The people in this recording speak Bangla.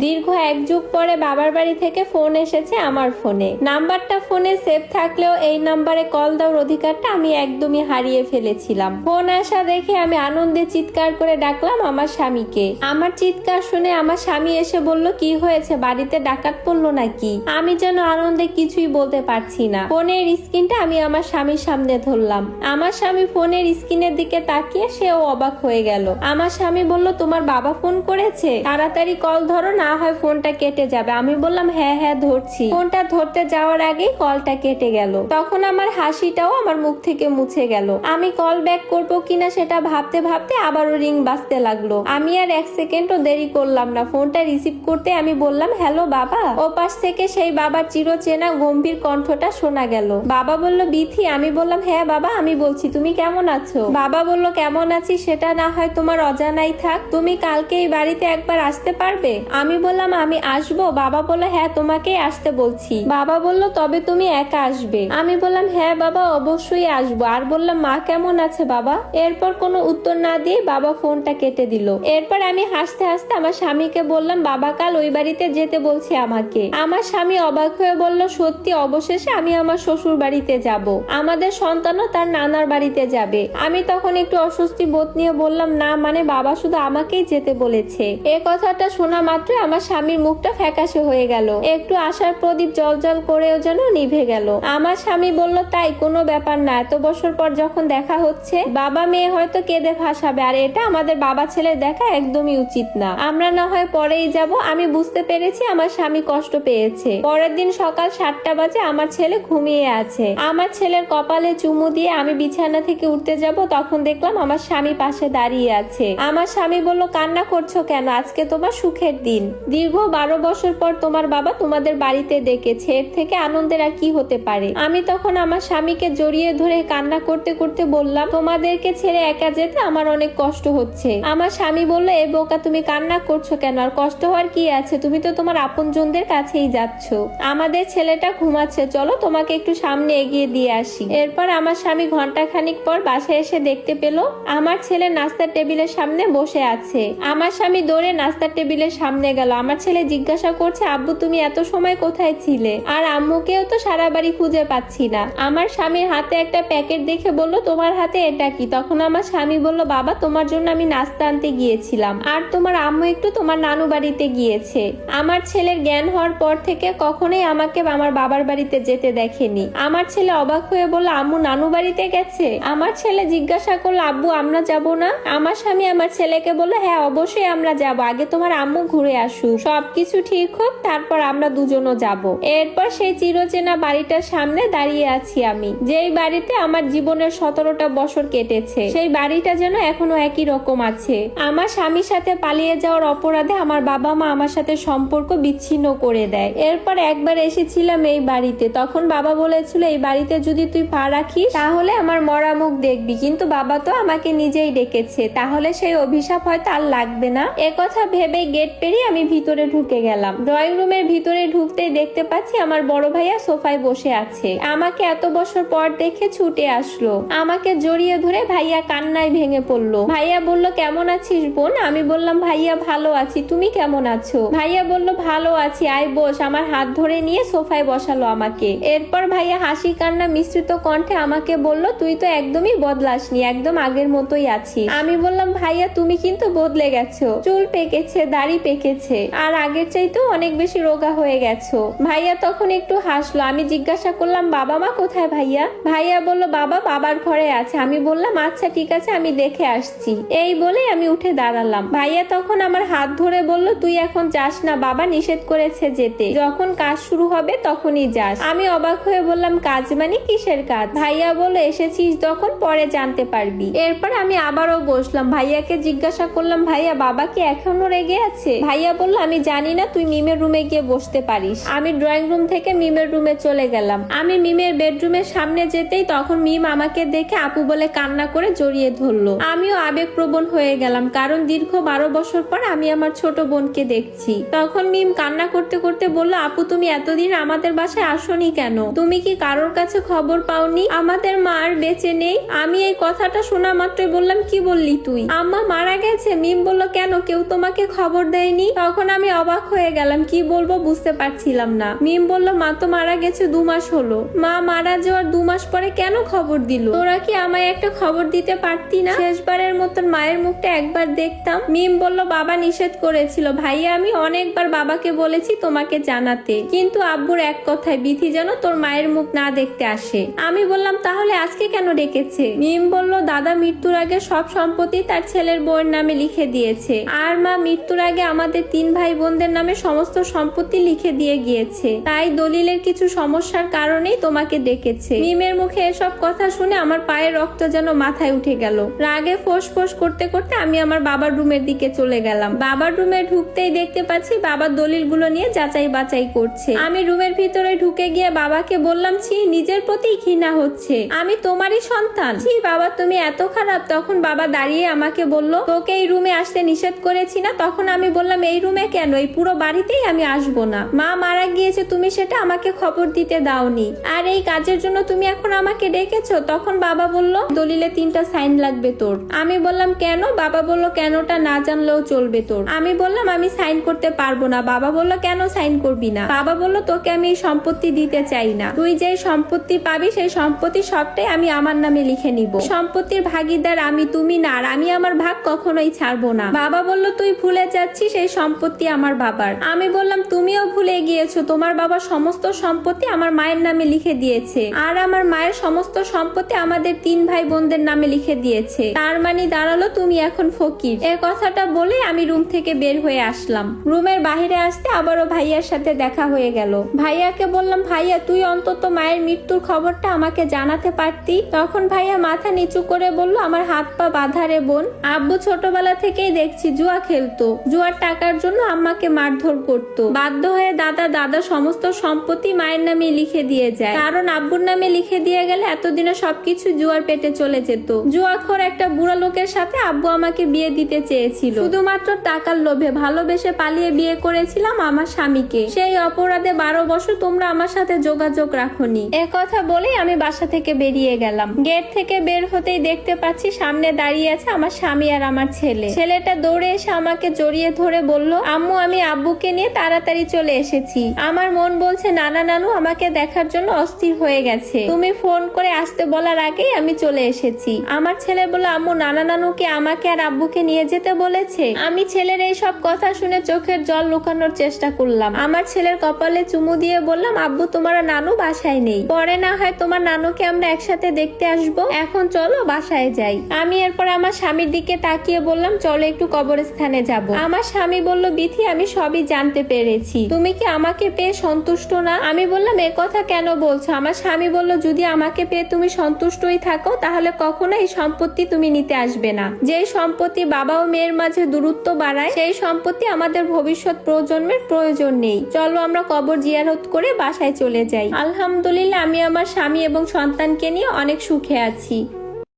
দীর্ঘ এক যুগ পরে বাবার বাড়ি থেকে ফোন এসেছে আমার ফোনে। নাম্বারটা ফোনে সেভ থাকলেও এই নাম্বারে কল দেওয়ার অধিকারটা আমি একদমই হারিয়ে ফেলেছিলাম। ফোন আসা দেখে আমি আনন্দে চিৎকার করে ডাকলাম আমার স্বামীকে। আমার চিৎকার শুনে আমার স্বামী এসে বলল, কি হয়েছে? বাড়িতে ডাকাত পড়ল নাকি? আমি যেন আনন্দে কিছুই বলতে পারছি না। ফোনের স্ক্রিনটা আমি আমার স্বামীর সামনে ধরলাম। আমার স্বামী ফোনের স্ক্রিনের দিকে তাকিয়ে সেও অবাক হয়ে গেল। আমার স্বামী বলল, তোমার বাবা ফোন করেছে? তাড়াতাড়ি কল ধরো না হয় ফোনটা কেটে যাবে। আমি বললাম হ্যাঁ হ্যাঁ ধরছি। ফোনটা ধরতে যাওয়ার আগেই কলটা কেটে গেল। তখন আমার হাসিটাও আমার মুখ থেকে মুছে গেল। আমি কল ব্যাক করব কিনা সেটা ভাবতে ভাবতে আবারও রিং বাজতে লাগল। আমি আর এক সেকেন্ডও দেরি করলাম না। ফোনটা রিসিভ করতে আমি বললাম, হ্যালো, বাবা। ও পাশ থেকে সেই বাবার চিরচেনা গম্ভীর কণ্ঠটা শোনা গেল। বাবা বলল, বিথি। আমি বললাম হ্যাঁ বাবা, আমি বলছি, তুমি কেমন আছো? বাবা বলল, কেমন আছি? সেটা না হয় তোমার অজানাই থাক। তুমি কালকে এই বাড়িতে একবার আসতে পারবে? আমি বললাম, আমি আসব? বাবা বলল হ্যাঁ তোমাকেই আসতে বলছি। বাবা বলল, তবে তুমি একা আসবে? আমি বললাম হ্যাঁ বাবা, অবশ্যই আসব। আর বললাম, মা কেমন আছে বাবা? এরপর কোনো উত্তর না দিয়ে বাবা ফোনটা কেটে দিল। এরপর আমি হাসতে হাসতে আমার স্বামীকে বললাম, বাবা, কাল ওই বাড়িতে যেতে বলছে আমাকে। আমার স্বামী অবাক হয়ে বলল, সত্যি, অবশেষে আমি আমার শ্বশুর বাড়িতে যাব। আমাদের সন্তানও তার নানার বাড়িতে যাবে। আমি তখন একটু অস্বস্তি বোধ নিয়ে বললাম, না মানে বাবা শুধু আমাকেই যেতে বলেছে। এ কথাটা শোনা মাত্রই আমার স্বামীর মুখটা ফ্যাকাশে হয়ে গেল। একটু আশার প্রদীপ জল জল করেও যেন নিভে গেল। আমার স্বামী বলল, তাই, কোনো ব্যাপার না। এত বছর পর যখন দেখা হচ্ছে, বাবা মেয়ে হয়তো কেঁদে ভাসাবে। আর এটা আমাদের বাবা ছেলে দেখা একদমই উচিত না। আমরা না হয় পরেই যাব। আমি বুঝতে পেরেছি আমার স্বামী কষ্ট পেয়েছে। পরের দিন সকাল সাতটা বাজে আমার ছেলে ঘুমিয়ে আছে। আমার ছেলের কপালে চুমু দিয়ে আমি বিছানা থেকে উঠতে যাব। তখন দেখলাম আমার স্বামী পাশে দাঁড়িয়ে আছে। আমার স্বামী বলল, কান্না করছ কেন? আজকে তোমার সুখের দিন। দীর্ঘ বারো বছর পর তোমার বাবা তোমাদের বাড়িতে ডেকেছে, এর থেকে আনন্দের আর কি হতে পারে? আমি তখন আমার স্বামীকে জড়িয়ে ধরে কান্না করতে করতে বললাম, তোমাদেরকে ছেড়ে একা যেতে আমার অনেক কষ্ট হচ্ছে। আমার স্বামী বলল, এ বোকা, তুমি কান্না করছ কেন? আর কষ্ট হওয়ার কি আছে? তুমি তো তোমার আপনজনদের কাছেই যাচ্ছ। আমাদের ছেলেটা ঘুমাচ্ছে, চলো তোমাকে একটু সামনে এগিয়ে দিয়ে আসি। এরপর আমার স্বামী ঘণ্টা খানিক পর বাসায় এসে দেখতে পেল, আমার ছেলে নাস্তার টেবিলের সামনে বসে আছে। আমার স্বামী দৌড়ে নাস্তার টেবিলের সামনে গেল। আমার ছেলে জিজ্ঞাসা করছে, আব্বু, তুমি এত সময় কোথায় ছিলে? আর আম্মুকেও তো সারা বাড়ি খুঁজে পাচ্ছি না। আমার স্বামীর হাতে একটা প্যাকেট দেখে বলল, তোমার হাতে এটা কি? তখন আমার স্বামী বলল, বাবা, তোমার জন্য আমি নাস্তা আনতে গিয়েছিলাম। আর তোমার আম্মু একটু তোমার নানু বাড়িতে গিয়েছে। আমার ছেলের জ্ঞান হওয়ার পর থেকে কখনোই আমাকে আমার বাবার বাড়িতে যেতে দেখেনি। আমার ছেলে অবাক হয়ে বলল, আম্মু, নানু বাড়িতে গেছে? আমার ছেলে জিজ্ঞাসা করল, আব্বু, আমরা যাব না? আমার স্বামী আমার ছেলেকে বলল হ্যাঁ অবশ্যই আমরা যাব। আগে তোমার আম্মু ঘুরে আসুক সবকিছু ঠিক হোক, তারপর আমরা দুজনও যাব। এরপর সেই চিরচেনা বাড়িটার সামনে দাঁড়িয়ে আছি আমি। যেই বাড়িতে আমার জীবনের সতেরোটা বছর কেটেছে, সেই বাড়িটা যেন এখনও একই রকম আছে। আমার স্বামীর সাথে পালিয়ে যাওয়ার অপরাধে আমার বাবা মা আমার সাথে সম্পর্ক বিচ্ছিন্ন করে দেয়। এরপর একবার এসেছিলাম এই বাড়িতে। তখন বাবা বলেছিল, এই বাড়িতে যদি তুই পা রাখিস, তাহলে আমার মরা মুখ দেখবি। কিন্তু বাবা তো আমাকে নিজেই ডেকেছে। তাহলে সেই অভিশাপ হয়তো আর লাগবে না। কথা ভেবে গেট পেরিয়ে আমি ভিতরে ঢুকে গেলাম। ড্রয়িং রুমের ভিতরে ঢুকতেই দেখতে পাচ্ছি আমার বড় ভাইয়া সোফায় বসে আছে। আমাকে এত বছর পর দেখে ছুটে আসলো। আমাকে জড়িয়ে ধরে ভাইয়া কান্নায় ভেঙে পড়ল। ভাইয়া বলল, কেমন আছিস বোন? আমি বললাম, ভাইয়া ভালো আছি। তুমি কেমন আছো? ভাইয়া বলল, ভালো আছি। আয় বস। আমার হাত ধরে নিয়ে সোফায় বসালো আমাকে। এরপর ভাইয়া হাসি কান্না মিশ্রিত কণ্ঠে আমাকে বলল, তুই তো একদমই বদলাসনি। একদম আগের মতোই আছিস। আমি বললাম, ভাইয়া, তুমি কিন্তু বদলে গেছো। চুল পেকেছে, দাড়ি পেকেছে আর আগের চাইতেও অনেক বেশি রোগা হয়ে গেছো। ভাইয়া তখন একটু হাসলো। আমি জিজ্ঞাসা করলাম, বাবা মা কোথায় ভাইয়া? ভাইয়া বলল, বাবা বাবার ঘরে আছে। আমি বললাম আচ্ছা ঠিক আছে, আমি দেখে আসছি। এই বলেই আমি উঠে দাঁড়ালাম। ভাইয়া তখন আমার হাত ধরে বলল, তুই এখন যাস না বাবা, নিষেধ করেছে যেতে। যখন কাজ শুরু হবে তখনই যাস। আমি অবাক হয়ে বললাম, কাজ মানে কিসের কাজ? ভাইয়া বলল, এসেছিস তখন পরে জানতে পারবি। এরপর আমি আবারও বসলাম। ভাইয়াকে জিজ্ঞাসা করলাম, ভাইয়া, বাবা কি এখনও রেগে আছে? ভাইয়া বলল, আমি জানি না, তুই মিমের রুমে গিয়ে বসতে পারিস। আমি ড্রয়িং রুম থেকে মিমের রুমে চলে গেলাম। আমি মিমের বেডরুমের সামনে যেতেই তখন মিম আমাকে দেখে আপু বলে কান্না করে জড়িয়ে ধরলো। আমিও আবেগপ্রবণ হয়ে গেলাম, কারণ দীর্ঘ বারো বছর পর আমি আমার ছোট বোনকে দেখছি। তখন মিম কান্না করতে করতে বলল, আপু, তুমি এতদিন আমাদের বাসায় আসোনি কেন? তুমি কি কারোর কাছে খবর পাওনি? আমাদের মা আর বেঁচে নেই। আমি এই কথাটা শোনা মাত্রই বললাম, কি বললি তুই? আম্মা মারা গেছে। মিম বলল, কেন? কেউ তোমাকে খবর দেয়নি? তখন আমি অবাক হয়ে গেলাম, কি বলব বুঝতে পারছিলাম না। মিম বলল, মা, তো মারা গেছে দু মাস হলো। মা, মারা যাওয়ার দু মাস পরে কেন খবর দিল? তোরা কি আমায় একটা খবর দিতে পারতি না? শেষবারের মতন মায়ের মুখটা একবার দেখতাম। মিম বলল, বাবা নিষেধ করেছিল। ভাইয়া, আমি অনেকবার বাবাকে বলেছি তোমাকে জানাতে। কিন্তু আব্বুর এক কথায়, বিধি যেন তোর মায়ের মুখ না দেখতে আসে। আমি বললাম, তাহলে আজকে কেন ডেকেছে? মিম বলল, দাদা মৃত্যুর আগে সব সম্পত্তি তার ছেলের বউয়ের নামে লিখে দিয়েছে। আর মা, মৃত্যুর আগে আমাদের তিন ভাই বোনদের নামে সমস্ত সম্পত্তি লিখে দিয়ে গিয়েছে। তাই দলিলের কিছু সমস্যার কারণেই তোমাকে ডেকেছে। মিমের মুখে এসব কথা শুনে আমার পায়ের রক্ত যেন মাথায় উঠে গেল। রাগে ফোঁস ফোঁস করতে করতে আমি আমার বাবার রুমের দিকে চলে গেলাম। বাবার রুমে ঢুকতেই দেখতে পাচ্ছি বাবা দলিলগুলো নিয়ে যাচাই বাছাই করছে। আমি রুমের ভিতরে ঢুকে গিয়ে বাবাকে বললাম, ছি, নিজের প্রতি ঘৃণা হচ্ছে। আমি তোমারই সন্তান। ছি, বাবা, তুমি এত খারাপ। তখন বাবা দাঁড়িয়ে আমাকে বলল, তোকে এই রুমে আসতে নিষেধ করেছি না? তখন আমি বললাম, এই রুমে কেন? এই পুরো বাড়িতেই আমি আসব না। মা মারা গিয়েছে, তুমি সেটা আমাকে খবর দিতে দাওনি। আর এই কাজের জন্য তুমি এখন আমাকে ডেকেছো? তখন বাবা বলল, দলিলে তিনটা সাইন লাগবে তোর। আমি বললাম, কেন? বাবা বলল, কেনটা না জানলেও চলবে তোর। আমি বললাম, আমি সাইন করতে পারব না। বাবা বলল, কেন সাইন করবি না? বাবা বলল, তোকে আমি এই সম্পত্তি দিতে চাই না। তুই যে সম্পত্তি পাবি, সেই সম্পত্তি সবটাই আমি আমার নামে লিখে নিব। সম্পত্তির ভাগিদার আমি, তুমি না। আর আমি আমার ভাগ কখনোই ছাড়বো না। বাবা বলল, তুই ভুলে যাচ্ছিস, সেই সম্পত্তি আমার বাবার। আমি বললাম, তুমিও ভুলে গিয়েছো, তোমার বাবা সমস্ত সম্পত্তি আমার মায়ের নামে লিখে দিয়েছে। আর আমার মায়ের সমস্ত সম্পত্তি আমাদের তিন ভাই বোনদের নামে লিখে দিয়েছে। তার মানে দাঁড়াল তুমি এখন ফকির। এ কথাটা বলে আমি রুম থেকে বের হয়ে আসলাম। রুমের বাইরে আসতে আবারও ভাইয়ার সাথে দেখা হয়ে গেল। ভাইয়াকে বললাম, ভাইয়া, তুই অন্তত মায়ের মৃত্যুর খবরটা আমাকে জানাতে পারতি? তখন ভাইয়া মাথা নিচু করে বলল, আমার হাত পা বাঁধা রে বোন। আব্বু ছোটবেলা থেকেই দেখছি, জুয়া খেলতো। জুয়ার টাকার জন্য আম্মাকে মারধর করত। বাধ্য হয়ে দাদা দাদা সমস্ত সম্পত্তি মায়ের নামে লিখে দিয়ে যায়। কারণ আব্বুর নামে লিখে দিয়ে গেলে এতদিনে সবকিছু জুয়ার পেটে চলে যেত। জুয়াখোর একটা বুড়া লোকের সাথে আব্বু আমাকে বিয়ে দিতে চেয়েছিল। শুধুমাত্র টাকার লোভে ভালোবেসে পালিয়ে বিয়ে করেছিলাম আমার স্বামীকে। সেই অপরাধে বারো বছর তোমরা আমার সাথে যোগাযোগ রাখনি। কথা বলেই আমি বাসা থেকে বেরিয়ে গেলাম। গেট থেকে বের হতেই দেখতে পাচ্ছি সামনে দাঁড়িয়ে আছে আমার স্বামী আর আমার ছেলে। ছেলেটা দৌড়ে এসে আমাকে জড়িয়ে ধরে বলল, আম্মু, আমি আব্বুকে নিয়ে তাড়াতাড়ি চলে এসেছি। আমার মন বলছে, নানা, নানু, আমাকে দেখার জন্য অস্থির হয়ে গেছে। তুমি ফোন করে আসতে বলার আগেই আমি চলে এসেছি। আমার ছেলে বলে আম্মু, নানা নানুকে আমাকে আর আব্বুকে নিয়ে যেতে বলেছে। আমি ছেলের এই সব কথা শুনে চোখের জল লুকানোর চেষ্টা করলাম। আমার ছেলের কপালে চুমু দিয়ে বললাম, আব্বু, তোমার নানু বাসায় নেই। পরে না হয় তোমার নানুকে আমরা একসাথে দেখতে আসব। এখন চলো বাসায় যাই। আমি এরপর আমার স্বামীর দিকে তাকিয়ে বললাম, চলো একটু কবরস্থানে যাব। আমার স্বামী বলল, বিথি, আমি সবই জানতে পেরেছি। তুমি কি আমাকে পেয়ে সন্তুষ্ট না? আমি বললাম, এ কথা কেন বলছো? আমার স্বামী বলল, যদি আমাকে পেয়ে তুমি সন্তুষ্টই থাকো, তাহলে কখনো এই সম্পত্তি তুমি নিতে আসবে না। যে সম্পত্তি বাবা ও মেয়ের মাঝে দূরত্ব বাড়ায়, সেই সম্পত্তি আমাদের ভবিষ্যৎ প্রজন্মের প্রয়োজন নেই। চলো, আমরা কবর জিয়ারত করে বাসায় চলে যাই। আলহামদুলিল্লাহ, আমি আমার স্বামী এবং সন্তানকে নিয়ে অনেক সুখে আছি।